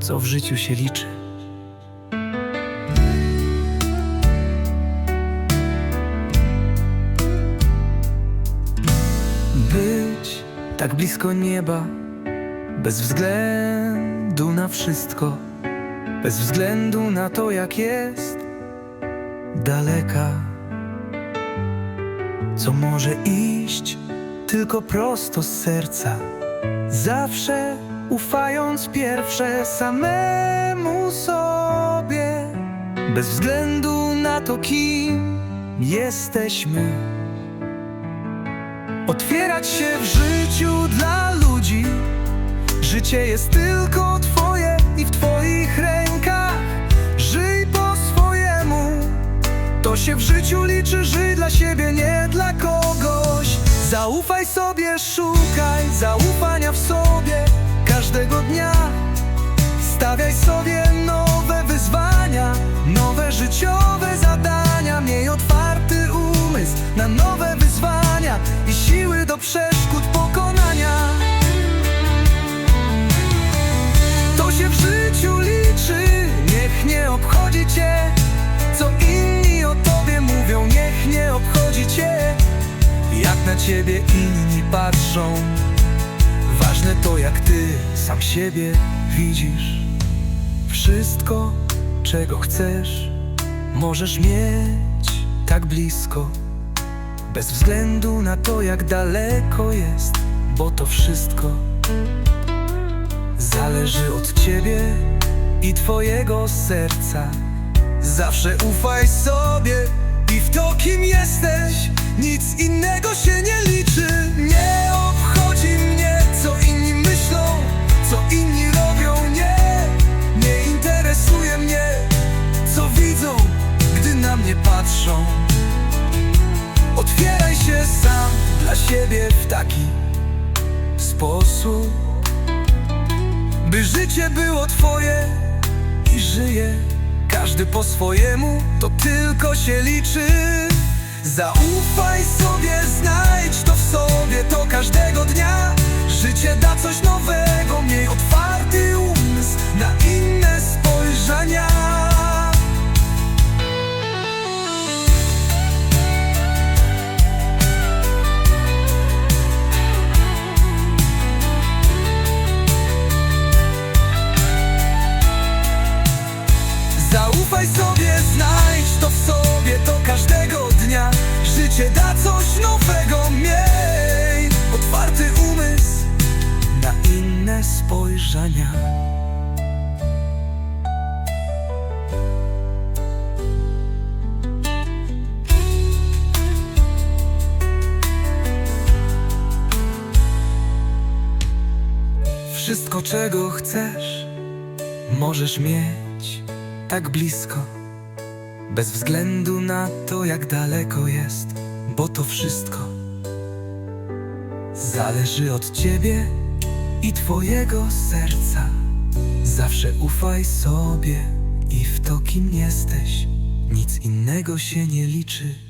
co w życiu się liczy. Być tak blisko nieba, bez względu na wszystko, bez względu na to, jak jest daleka, co może iść tylko prosto z serca, zawsze ufając pierwsze samemu sobie, bez względu na to, kim jesteśmy. Otwierać się w życiu dla ludzi. Życie jest tylko Twoje i w Twoich rękach. Żyj po swojemu. To się w życiu liczy, żyj dla siebie, nie dla kogoś. Zaufaj sobie, szukaj zaufania w sobie każdego dnia. Stawiaj sobie nowe wyzwania, nowe życiowe zadania. Miej otwarty umysł na nowe wyzwania i siły do przeszkód pokonania. To się w życiu liczy, niech nie obchodzi cię, co inni o tobie mówią, niech nie obchodzi cię, jak na ciebie inni patrzą. Ważne to, jak ty sam siebie widzisz. Wszystko, czego chcesz, możesz mieć tak blisko. Bez względu na to, jak daleko jest, bo to wszystko zależy od ciebie i twojego serca. Zawsze ufaj sobie i w to, kim jesteś, nic innego się nie liczy. Nie mnie patrzą. Otwieraj się sam dla siebie w taki sposób, by życie było twoje i żyje każdy po swojemu, to tylko się liczy. Zaufaj sobie, znajdź to w sobie, to każdego dnia. Zaufaj sobie, znajdź to w sobie, to każdego dnia. Życie da coś nowego, miej otwarty umysł na inne spojrzenia. Wszystko czego chcesz możesz mieć tak blisko, bez względu na to, jak daleko jest, bo to wszystko zależy od ciebie i twojego serca. Zawsze ufaj sobie i w to, kim jesteś, nic innego się nie liczy.